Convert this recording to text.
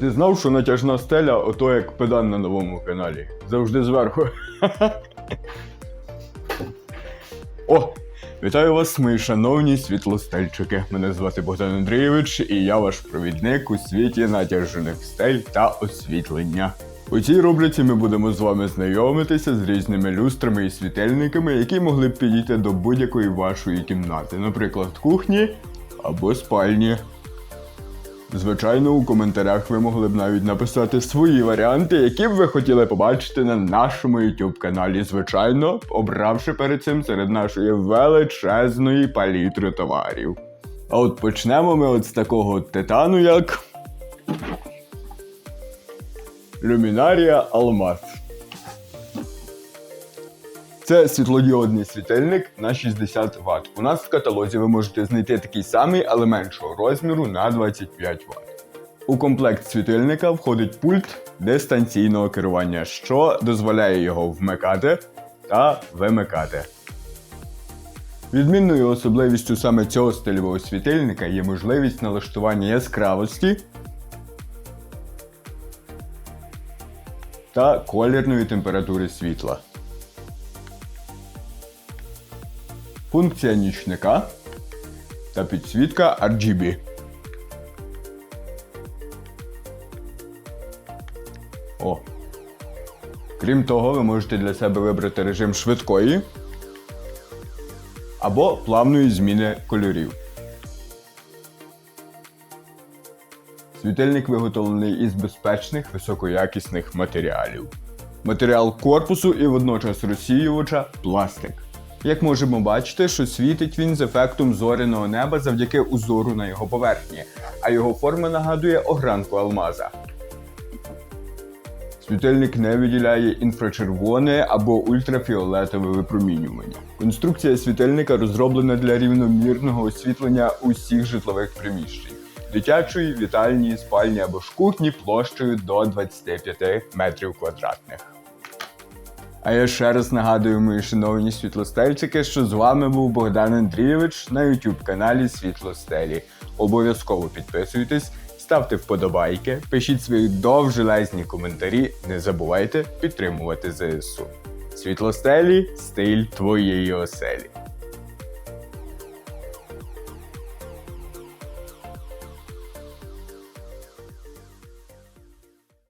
ти знав, що натяжна стеля ото як педан на новому каналі. Завжди зверху. О! Вітаю вас, мої шановні світлостельчики. Мене звати Богдан Андрійович, і я ваш провідник у світі натяжених стель та освітлення. У цій рубриці ми будемо з вами знайомитися з різними люстрами і світильниками, які могли б підійти до будь-якої вашої кімнати, наприклад, кухні або спальні. Звичайно, у коментарях ви могли б навіть написати свої варіанти, які б ви хотіли побачити на нашому YouTube каналі, звичайно, обравши перед цим серед нашої величезної палітри товарів. А от почнемо ми от з такого титану, як. Люмінарія Алмаз. Це світлодіодний світильник на 60 Вт. У нас в каталозі ви можете знайти такий самий, але меншого розміру на 25 Вт. У комплект світильника входить пульт дистанційного керування, що дозволяє його вмикати та вимикати. Відмінною особливістю саме цього стильового світильника є можливість налаштування яскравості та колірної температури світла. Функція нічника та підсвітка RGB. О. Крім того, ви можете для себе вибрати режим швидкої або плавної зміни кольорів. Світильник виготовлений із безпечних високоякісних матеріалів. Матеріал корпусу і водночас розсіювача пластик. Як можемо бачити, що світить він з ефектом зоряного неба завдяки узору на його поверхні, а його форма нагадує огранку алмаза. Світильник не виділяє інфрачервоне або ультрафіолетове випромінювання. Конструкція світильника розроблена для рівномірного освітлення усіх житлових приміщень. Дитячої, вітальні, спальні або ж кухні площею до 25 метрів квадратних. А я ще раз нагадую, мої шановні світлостельчики, що з вами був Богдан Андрійович на YouTube каналі Світлостелі. Обов'язково підписуйтесь, ставте вподобайки, пишіть свої довжелезні коментарі, не забувайте підтримувати ЗСУ. Світлостелі стиль твоєї оселі.